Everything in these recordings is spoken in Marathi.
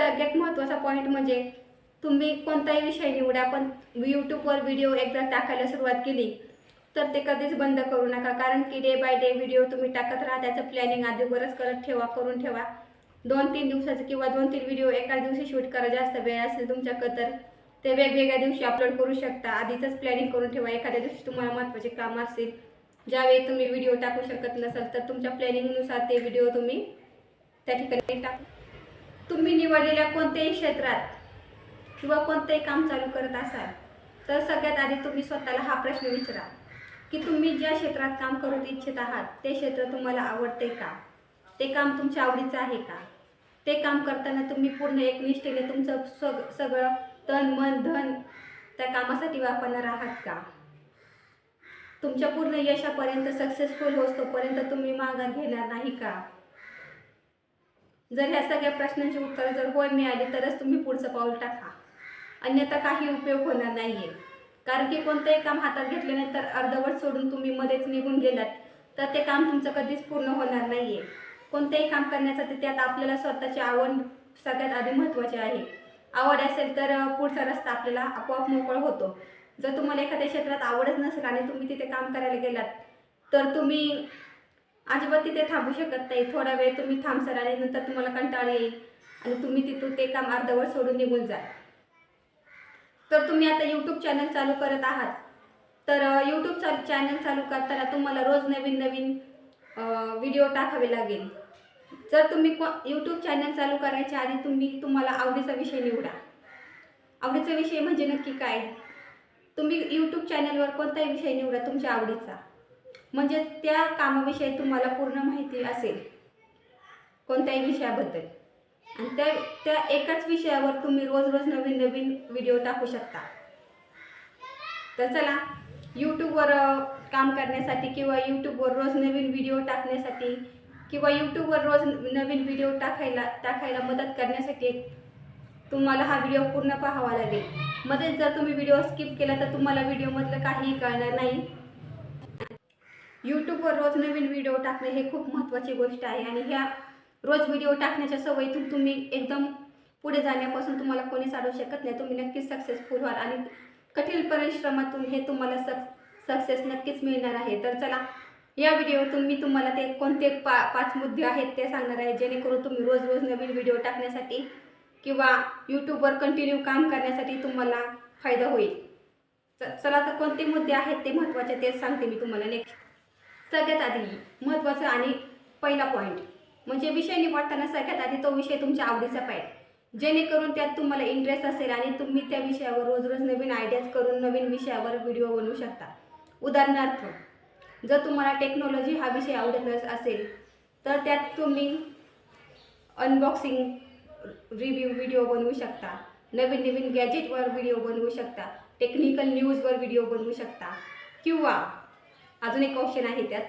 सगळ्यात महत्त्वाचा पॉईंट म्हणजे तुम्ही कोणताही विषय निवडा पण यूट्यूबवर व्हिडिओ एकदा टाकायला सुरुवात केली तर ते कधीच बंद करू नका. कारण की डे बाय डे व्हिडिओ तुम्ही टाकत राहा त्याचं प्लॅनिंग अगोदरच करत ठेवा करून ठेवा. दोन तीन दिवसाचं किंवा दोन तीन व्हिडिओ एकाच दिवशी शूट करा जास्त वेळ असेल तुमच्याकडं तर. ते वेगवेगळ्या दिवशी अपलोड करू शकता. आधीच प्लॅनिंग करून ठेवा. एखाद्या दिवशी तुम्हाला महत्त्वाचे काम असतील ज्यावेळी तुम्ही व्हिडिओ टाकू शकत नसाल तर तुमच्या प्लॅनिंगनुसार ते व्हिडिओ तुम्ही त्या ठिकाणी टाकू तुम्ही निवडलेल्या कोणत्याही क्षेत्रात किंवा कोणतंही काम चालू करत असाल तर सगळ्यात आधी तुम्ही स्वतःला हा प्रश्न विचारा की तुम्ही ज्या क्षेत्रात काम करू इच्छित आहात ते क्षेत्र तुम्हाला आवडते का? ते काम तुमच्या आवडीचं आहे का? ते काम करताना तुम्ही पूर्ण एकनिष्ठेने तुमचं सग सगळं तन मन धन त्या कामासाठी वापरणार आहात का? तुमच्या पूर्ण यशापर्यंत सक्सेसफुल होतोपर्यंत तुम्ही माघार घेणार नाही का? जर ह्या सगळ्या प्रश्नांची उत्तरं जर होय मिळाली तरच तुम्ही पुढचं पाऊल टाका. अन्यथा काही उपयोग होणार नाहीये. कारण की कोणतंही काम हातात घेतल्यानंतर अर्धवट सोडून तुम्ही मध्येच निघून गेलात तर ते काम तुमचं कधीच पूर्ण होणार नाहीये. कोणतेही काम करण्यासाठी त्यात आपल्याला स्वतःची आवड सगळ्यात आधी महत्त्वाची आहे. आवड असेल तर पुढचा रस्ता आपल्याला आपोआप मोकळ होतो. जर तुम्हाला एखाद्या क्षेत्रात आवडच नसेल आणि तुम्ही तिथे काम करायला गेलात तर तुम्ही अजिबात तिथे थांबू शकत नाही. थोडा वेळ तुम्ही थांबसाल आणि नंतर तुम्हाला कंटाळ येईल. आणि तुम्ही तिथून ते काम अर्धवर सोडून निघून जाल तर तुम्ही आता यूट्यूब चॅनल चालू करत आहात. तर यूट्यूब चा चॅनल चालू करताना तुम्हाला रोज नवीन नवीन व्हिडिओ टाकावे लागेल. जर तुम्ही को यूट्यूब चॅनल चालू करायच्या आधी तुम्ही तुम्हाला आवडीचा विषय निवडा. आवडीचा विषय म्हणजे नक्की काय? तुम्ही यूट्यूब चॅनलवर कोणताही विषय निवडा तुमच्या आवडीचा. म्हणजे त्या कामाविषयी तुम्हाला पूर्ण माहिती असेल कोणत्याही विषयाबद्दल. आणि त्या त्या एकाच विषयावर तुम्ही रोज रोज नवीन नवीन व्हिडिओ टाकू शकता. तर चला यूट्यूबवर काम करण्यासाठी किंवा यूट्यूबवर रोज नवीन व्हिडिओ टाकण्यासाठी किंवा यूट्यूबवर रोज नवीन व्हिडिओ टाकायला टाकायला मदत करण्यासाठी तुम्हाला हा व्हिडिओ पूर्ण पाहावा लागेल. मध्येच जर तुम्ही व्हिडिओ स्किप केला तर तुम्हाला व्हिडिओमधलं काहीही कळणार नाही. यूट्यूबवर रोज नवीन व्हिडिओ टाकणे हे खूप महत्त्वाची गोष्ट आहे आणि ह्या रोज व्हिडिओ टाकण्याच्या सवयीतून तुम्ही एकदम पुढे जाण्यापासून तुम्हाला कोणीच अडवू शकत नाही. तुम्ही नक्कीच सक्सेसफुल व्हाल आणि कठीण परिश्रमातून हे तुम्हाला सक् सक्सेस नक्कीच मिळणार आहे. तर चला या व्हिडिओतून मी तुम्हाला ते कोणते पा पाच मुद्दे आहेत ते सांगणार आहे. जेणेकरून तुम्ही रोज रोज नवीन व्हिडिओ टाकण्यासाठी किंवा यूट्यूबवर कंटिन्यू काम करण्यासाठी तुम्हाला फायदा होईल. चला तर कोणते मुद्दे आहेत ते महत्त्वाचे तेच सांगते मी तुम्हाला नेक्स्ट सगळ्यात आधी महत्त्वाचं आणि पहिला पॉईंट म्हणजे विषय निवडताना सगळ्यात आधी तो विषय तुमच्या आवडीचा पाहिजे. जेणेकरून त्यात तुम्हाला इंटरेस्ट असेल आणि तुम्ही त्या विषयावर रोज रोज नवीन आयडियाज करून नवीन विषयावर व्हिडिओ बनवू शकता. उदाहरणार्थ जर तुम्हाला टेक्नॉलॉजी हा विषय आवडत असेल तर त्यात तुम्ही अनबॉक्सिंग रिव्ह्यू व्हिडिओ बनवू शकता. नवीन नवीन गॅजेटवर व्हिडिओ बनवू शकता. टेक्निकल न्यूजवर व्हिडिओ बनवू शकता. किंवा अजून एक ऑप्शन आहे त्यात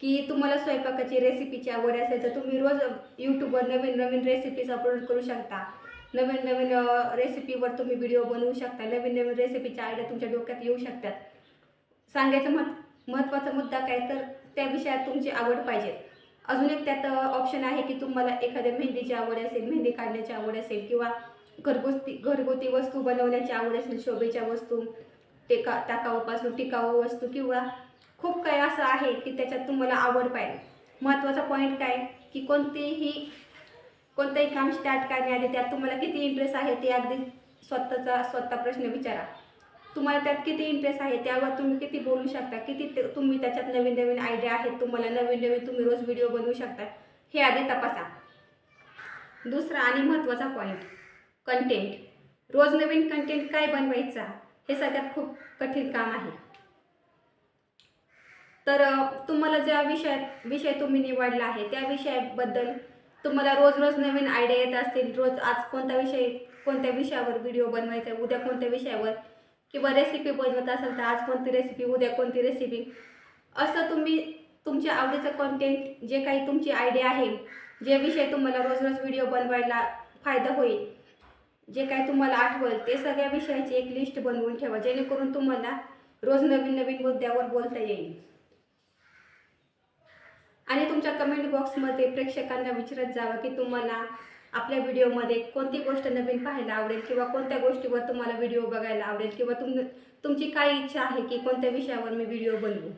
की तुम्हाला स्वयंपाकाची रेसिपीची आवड असेल तर तुम्ही रोज यूट्यूबवर नवीन नवीन रेसिपीज अपलोड करू शकता. नवीन नवीन रेसिपीवर तुम्ही व्हिडिओ बनवू शकता. नवीन नवीन रेसिपीच्या आयडिया तुमच्या डोक्यात येऊ शकतात. सांगायचं महत् महत्त्वाचा मुद्दा काय तर त्या विषयात तुमची आवड पाहिजे. अजून एक त्यात ऑप्शन आहे की तुम्हाला एखाद्या मेहंदीची आवड असेल मेहंदी काढण्याची आवड असेल किंवा घरगुती घरगुती वस्तू बनवण्याची आवड असेल शोभेच्या वस्तू टेका टाकाऊपासून टिकाऊ वस्तू किंवा खूप काही असं आहे की त्याच्यात तुम्हाला आवड पाहिजे. महत्त्वाचा पॉईंट काय की कोणतेही कोणतंही काम स्टार्ट करण्याआधी त्यात तुम्हाला किती इंटरेस्ट आहे ते अगदी स्वतःचा स्वतः प्रश्न विचारा. तुम्हाला त्यात किती इंटरेस्ट आहे त्यावर तुम्ही किती बोलू शकता किती ते- तुम्ही त्याच्यात नवीन नवीन आयडिया आहेत तुम्हाला नवीन नवीन तुम्ही रोज व्हिडिओ बनवू शकता हे आधी तपासा. दुसरा आणि महत्त्वाचा पॉईंट कंटेंट रोज नवीन कंटेंट काय बनवायचा हे सगळ्यात खूप कठीण काम आहे. तर तुम्हाला ज्या विषयात विषय तुम्ही निवडला आहे त्या विषयाबद्दल तुम्हाला रोज रोज नवीन आयडिया येत असतील रोज आज कोणता विषय कोणत्या विषयावर व्हिडिओ बनवायचा आहे उद्या कोणत्या विषयावर किंवा रेसिपी बनवत असाल तर आज कोणती रेसिपी उद्या कोणती रेसिपी असं तुम्ही तुमच्या आवडीचं कॉन्टेंट जे काही तुमची आयडिया आहे जे विषय तुम्हाला रोज रोज व्हिडिओ बनवायला फायदा होईल जे काही तुम्हाला आठवल ते सगळ्या विषयाची एक लिस्ट बनवून ठेवा जेणेकरून तुम्हाला रोज नवीन नवीन मुद्द्यावर बोलता येईल. आणि तुमच्या कमेंट बॉक्समध्ये प्रेक्षकांना विचारत जावं की तुम्हाला आपल्या व्हिडिओमध्ये कोणती गोष्ट नवीन पाहायला आवडेल किंवा कोणत्या गोष्टीवर तुम्हाला व्हिडिओ बघायला आवडेल किंवा तुम तुमची काय इच्छा आहे की कोणत्या विषयावर मी व्हिडिओ बनवू?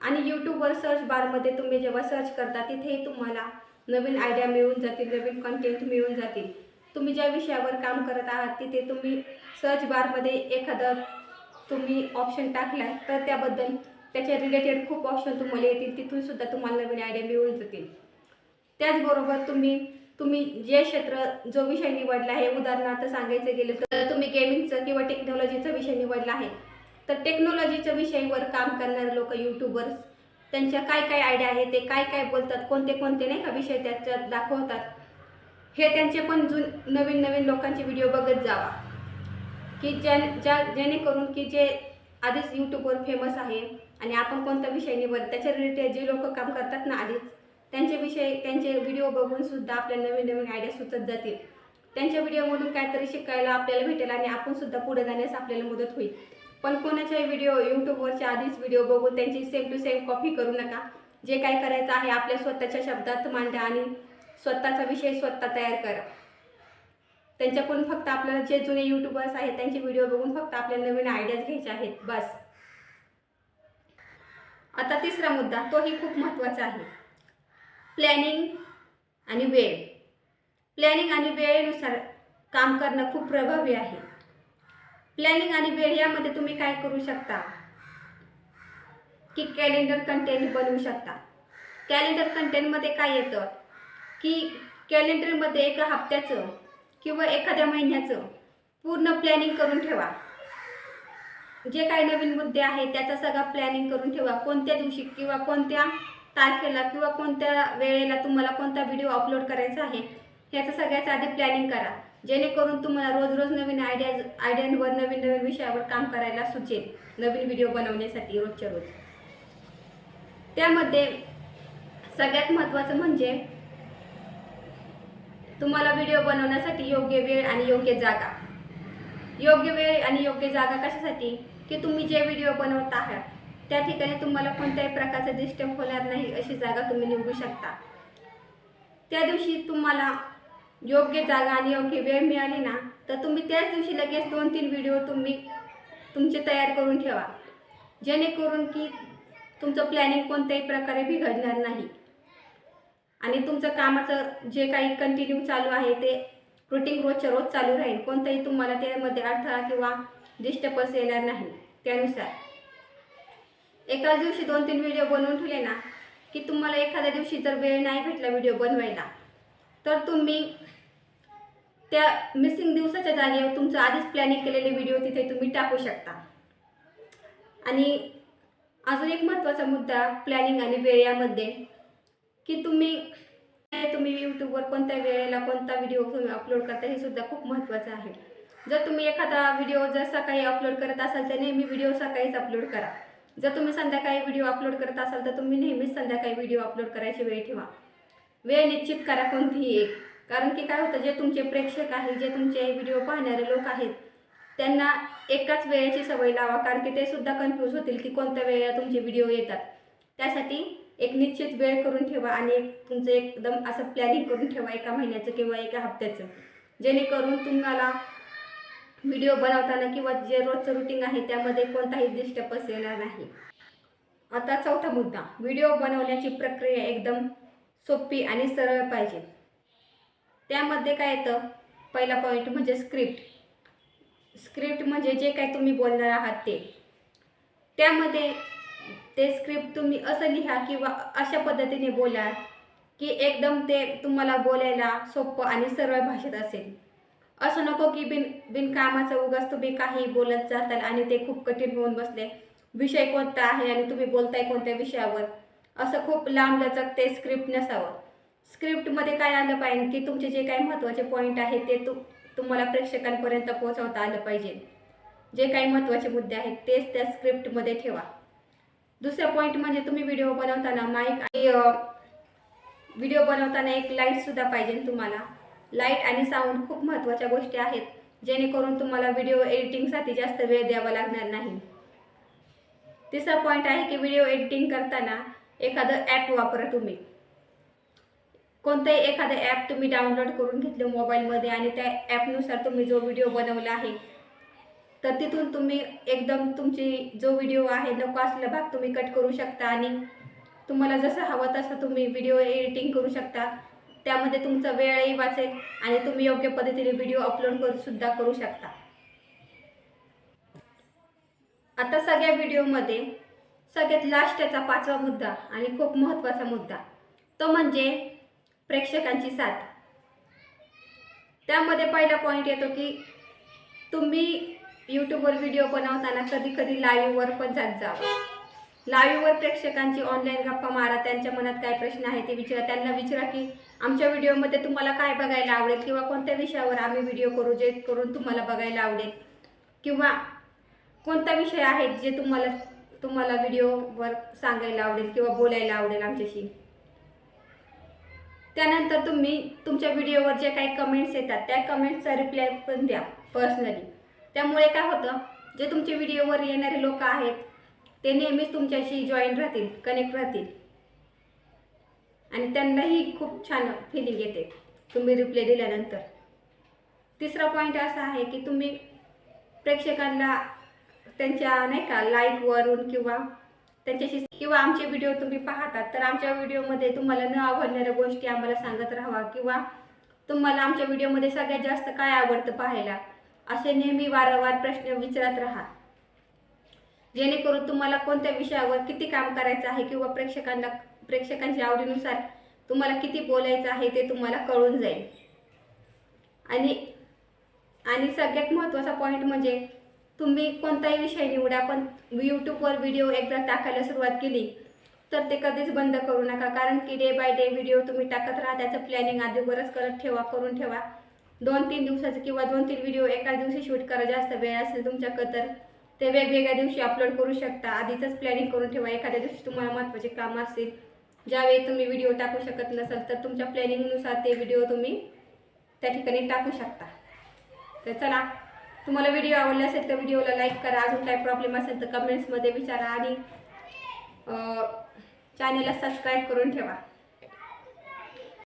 आणि यूट्यूबवर सर्च बारमध्ये तुम्ही जेव्हा सर्च करता तिथेही तुम्हाला नवीन आयडिया मिळून जातील नवीन कंटेंट मिळून जातील. तुम्ही ज्या विषयावर काम करत आहात तिथे तुम्ही सर्च बारमध्ये एखादं तुम्ही ऑप्शन टाकला तर त्याबद्दल त्याच्या रिलेटेड खूप ऑप्शन तुम्हाला येतील तिथूनसुद्धा तुम्हाला नवीन आयडिया मिळून जातील. त्याचबरोबर तुम्ही तुम्ही जे क्षेत्र जो विषय निवडला आहे उदाहरणार्थ सांगायचं गेलं तर तुम्ही गेमिंगचं किंवा टेक्नॉलॉजीचा विषय निवडला आहे. तर टेक्नॉलॉजीच्या विषयावर काम करणारे लोक यूट्यूबर्स त्यांच्या काय काय आयडिया आहे ते काय काय बोलतात कोणते कोणते नाही का विषय त्याच्यात दाखवतात हे त्यांचे पण जुन नवीन नवीन लोकांचे व्हिडिओ बघत जावा. की ज्या ज्या जेणेकरून की जे आधीच यूट्यूबवर फेमस आहे आणि आपण कोणता विषय निवड त्याच्या रिलेटेड जे लोक काम करतात ना आधीच त्यांचे विषय त्यांचे व्हिडिओ बघून सुद्धा आपल्या नवीन नवीन आयडिया सुचत जातील. त्यांच्या व्हिडिओमधून काहीतरी शिकायला आपल्याला भेटेल आणि आपण सुद्धा पुढे जाण्यास आपल्याला मदत होईल. पण कोणाच्याही व्हिडिओ यूट्यूबवरच्या आधीच व्हिडिओ बघून त्यांची सेम टू सेम कॉपी करू नका. जे काय करायचं आहे आपल्या स्वतःच्या शब्दात मांडा आणि स्वतःचा विषय स्वतः तयार करा. त्यांच्याकडून फक्त आपल्याला जे जुने यूट्यूबर्स आहेत त्यांचे व्हिडिओ बघून फक्त आपल्याला नवीन आयडियाज घ्यायचे आहेत. बस. आता तिसरा मुद्दा तोही खूप महत्त्वाचा आहे. प्लॅनिंग आणि वेळ. प्लॅनिंग आणि वेळेनुसार काम करणं खूप प्रभावी आहे. प्लॅनिंग आणि वेळ यामध्ये तुम्ही काय करू शकता? की कॅलेंडर कंटेंट बनवू शकता. कॅलेंडर कंटेंटमध्ये काय येतं? की कॅलेंडरमध्ये एका हप्त्याचं किंवा एखाद्या महिन्याचं पूर्ण प्लॅनिंग करून ठेवा. जे काही नवीन मुद्दे आहेत त्याचा सगळा प्लॅनिंग करून ठेवा. कोणत्या दिवशी किंवा कोणत्या तारखेला किंवा कोणत्या वेळेला तुम्हाला कोणता व्हिडिओ अपलोड करायचा आहे ह्याचं सगळ्याच आधी प्लॅनिंग करा. जेणेकरून तुम्हाला रोज रोज नवीन आयडियाज आयडियांवर नवीन नवीन विषयावर काम करायला सुचेल नवीन व्हिडिओ बनवण्यासाठी रोजच्या रोज. त्यामध्ये सगळ्यात महत्त्वाचं म्हणजे तुम्हाला व्हिडिओ बनवण्यासाठी योग्य वेळ आणि योग्य जागा. योग्य वेळ आणि योग्य जागा कशासाठी? की तुम्ही जे व्हिडिओ बनवत आहात त्या ठिकाणी तुम्हाला कोणत्याही प्रकारचं डिस्टर्ब होणार नाही अशी जागा तुम्ही निवडू शकता. त्या दिवशी तुम्हाला योग्य जागा आणि योग्य वेळ मिळाली ना तर तुम्ही त्याच दिवशी लगेच दोन तीन व्हिडिओ तुम्ही तुमचे तयार करून ठेवा. जेणेकरून की तुमचं प्लॅनिंग कोणत्याही प्रकारे बिघडणार नाही. आणि तुमचं कामाचं जे काही कंटिन्यू चालू आहे ते रुटीन रोजच्या रोज चालू राहील. कोणताही तुम्हाला त्यामध्ये अडथळा किंवा डिस्टर्बन्स येणार नाही. त्यानुसार. एकाच दिवशी दोन तीन व्हिडिओ बनवून ठेवले ना की तुम्हाला एखाद्या दिवशी जर वेळ नाही भेटला व्हिडिओ बनवायला तर तुम्ही त्या मिसिंग दिवसाच्या जागेवर तुमचं आधीच प्लॅनिंग केलेले व्हिडिओ तिथे तुम्ही टाकू शकता. आणि अजून एक महत्त्वाचा मुद्दा प्लॅनिंग आणि वेळ यामध्ये की तुम्ही तुम्ही यूट्यूबवर कोणत्या वेळेला कोणता व्हिडिओ तुम्ही अपलोड करता हे सुद्धा खूप महत्त्वाचं आहे. जर तुम्ही एखादा व्हिडिओ जर सकाळी अपलोड करत असाल तर नेहमी व्हिडिओ सकाळीच अपलोड करा. जर तुम्ही संध्याकाळी व्हिडिओ अपलोड करत असाल तर तुम्ही नेहमीच संध्याकाळी व्हिडिओ अपलोड करायची वेळ ठेवा. वेळ निश्चित करा कोणतीही एक. कारण की काय होतं जे तुमचे प्रेक्षक आहेत जे तुमचे व्हिडिओ पाहणारे लोक आहेत त्यांना एकाच वेळेची सवय लावा. कारण की ते सुद्धा कन्फ्यूज होतील की कोणत्या वेळेला तुमचे व्हिडिओ येतात. त्यासाठी एक निश्चित वेळ करून ठेवा आणि एक तुमचं एकदम असं प्लॅनिंग करून ठेवा एका महिन्याचं किंवा एका हप्त्याचं. जेणेकरून तुम्हाला व्हिडिओ बनवताना किंवा जे रोजचं रुटीन आहे त्यामध्ये कोणताही डिस्टर्बन्स येणार नाही. आता चौथा मुद्दा व्हिडिओ बनवण्याची प्रक्रिया एकदम सोपी आणि सरळ पाहिजे. त्यामध्ये काय येतं? पहिला पॉईंट म्हणजे स्क्रिप्ट स्क्रिप्ट म्हणजे जे काही तुम्ही बोलणार आहात ते. त्यामध्ये ते स्क्रिप्ट तुम्ही असं लिहा किंवा अशा पद्धतीने बोला की एकदम ते तुम्हाला बोलायला सोपं आणि सरळ भाषेत असेल. असं नको की बिन बिनकामाचं उगाच तुम्ही काही बोलत जाताल आणि ते खूप कठीण होऊन बसले. विषय कोणता आहे आणि तुम्ही बोलताय कोणत्या विषयावर? असं खूप लांब लचक ते स्क्रिप्ट नसावं स्क्रिप्टमध्ये काय आलं पाहिजे? की तुमचे जे काही महत्त्वाचे पॉईंट आहेत ते तु तुम्हाला प्रेक्षकांपर्यंत पोहोचवता आलं पाहिजे. जे काही महत्त्वाचे मुद्दे आहेत तेच त्या स्क्रिप्टमध्ये ठेवा. दुसरा पॉईंट म्हणजे तुम्ही व्हिडिओ बनवताना माईक आणि व्हिडिओ बनवताना एक लाईटसुद्धा पाहिजे तुम्हाला. लाइट आणि साऊंड खूप महत्त्वाच्या गोष्टी आहेत. जेणेकरून तुम्हाला व्हिडिओ एडिटिंगसाठी जास्त वेळ द्यावा लागणार नाही. तिसरा पॉईंट आहे की व्हिडिओ एडिटिंग करताना एखादं ॲप वापरा तुम्ही. कोणतंही एखादं ॲप तुम्ही डाउनलोड करून घेतलं मोबाईलमध्ये आणि त्या ॲपनुसार तुम्ही जो व्हिडिओ बनवला आहे तर तिथून तुम्ही एकदम तुमची जो व्हिडिओ आहे नको असलेला भाग तुम्ही कट करू शकता आणि तुम्हाला जसं हवं तसं तुम्ही व्हिडिओ एडिटिंग करू शकता. त्यामध्ये तुमचा वेळही वाचेल आणि तुम्ही योग्य पद्धतीने व्हिडिओ अपलोड करू सुद्धा करू शकता. आता सगळ्या व्हिडिओमध्ये सगळ्यात लास्ट लास्टचा पाचवा मुद्दा आणि खूप महत्त्वाचा मुद्दा तो म्हणजे प्रेक्षकांची साथ. त्यामध्ये पहिला पॉईंट येतो की तुम्ही यूट्यूबवर व्हिडिओ बनवताना कधी कधी लाईव्हवर पण जात जावं लाईव्हवर प्रेक्षकांची ऑनलाईन गप्पा मारा त्यांच्या मनात काय प्रश्न आहे ते विचारा त्यांना विचारा की आमच्या व्हिडिओमध्ये तुम्हाला काय बघायला आवडेल किंवा कोणत्या विषयावर आम्ही व्हिडिओ करू जे करून तुम्हाला बघायला आवडेल? किंवा कोणता विषय आहे जे तुम्हाला तुम्हाला व्हिडिओवर सांगायला आवडेल किंवा बोलायला आवडेल आमच्याशी? त्यानंतर तुम्ही तुमच्या व्हिडिओवर जे काही कमेंट्स येतात त्या कमेंट्सचा रिप्लाय पण द्या पर्सनली त्यामुळे काय होतं जे तुमचे व्हिडिओवर येणारे लोक आहेत ते नेहमीच तुमच्याशी जॉईन राहतील कनेक्ट राहतील. आणि त्यांनाही खूप छान फिलिंग येते. तुम्ही रिप्ले दिल्यानंतर. तिसरा पॉईंट असा आहे की तुम्ही प्रेक्षकांना त्यांच्या नाही का लाईकवरून किंवा त्यांच्याशी किंवा आमचे व्हिडिओ तुम्ही पाहतात तर आमच्या व्हिडिओमध्ये तुम्हाला न आवडणाऱ्या गोष्टी आम्हाला सांगत राहावा किंवा तुम्हाला आमच्या व्हिडिओमध्ये सगळ्यात जास्त काय आवडतं पाहायला असे नेहमी वारंवार प्रश्न विचारत राहा. जेणेकरून तुम्हाला कोणत्या विषयावर किती काम करायचं आहे किंवा प्रेक्षकांना प्रेक्षकांच्या आवडीनुसार तुम्हाला किती बोलायचं आहे ते तुम्हाला कळून जाईल. आणि आणि सगळ्यात महत्त्वाचा पॉईंट म्हणजे तुम्ही कोणताही विषय निवडा पण यूट्यूबवर व्हिडिओ एकदा टाकायला सुरुवात केली तर ते कधीच बंद करू नका. कारण की डे बाय डे व्हिडिओ तुम्ही टाकत राहा त्याचं प्लॅनिंग अगोदरच करत ठेवा करून ठेवा. दोन तीन दिवसाचं किंवा दोन तीन व्हिडिओ एकाच दिवशी शूट करा जास्त वेळ असेल तुमच्याकडं तर ते वेगवेगळ्या दिवशी अपलोड करू शकता. आधीचंच प्लॅनिंग करून ठेवा. एखाद्या दिवशी तुम्हाला महत्त्वाचे काम असतील ज्यावेळी तुम्ही व्हिडिओ टाकू शकत नसाल तर तुमच्या प्लॅनिंगनुसार ते व्हिडिओ तुम्ही त्या ठिकाणी टाकू शकता. तर चला तुम्हाला व्हिडिओ आवडला असेल तर व्हिडिओला लाईक करा. अजून काही प्रॉब्लेम असेल तर कमेंट्समध्ये विचारा आणि चॅनलला सबस्क्राईब करून ठेवा.